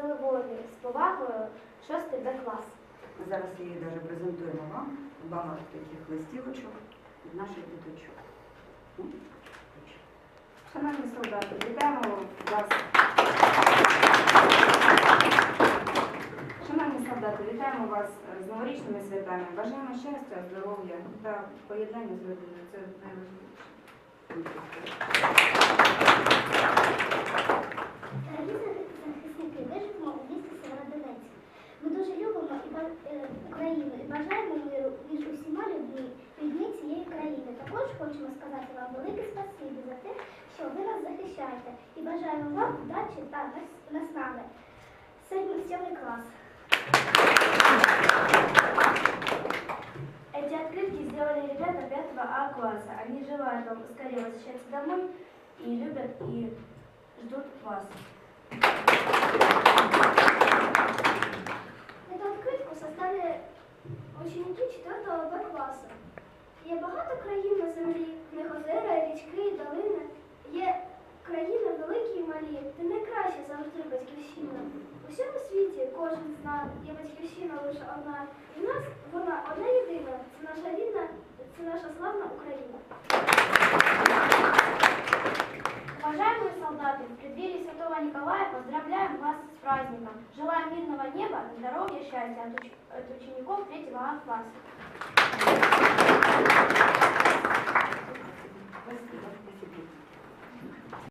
сили волі з повагою 6 Б клас. Зараз її даже презентуємо вам багато таких листівочок від наших діточок. Шановні солдати, вітаємо вас. Шановні солдати, вітаємо вас з новорічними святами. Бажаємо щастя, здоров'я та поєднання з родиною. Це найважливіше. захищаєте. І бажаємо вам удачі та нас- наснаги. Сьогодні сьомий клас. Эти открытки сделали ребята 5 А класса. Они желают вам скорее возвращаться домой и любят и ждут вас. Эту открытку создали ученики 4 Б класу. Є багато країн на землі, в них озера, річки, У всьому світі кожен знає, є батьківщина лише одна. І в нас вона одна єдина. Це наша рідна, це наша славна Україна. Уважаемые солдаты, в преддверии Святого Николая поздравляем вас с праздником. Желаем мирного неба, здоровья, счастья от, уч- от учеников 3 А класса.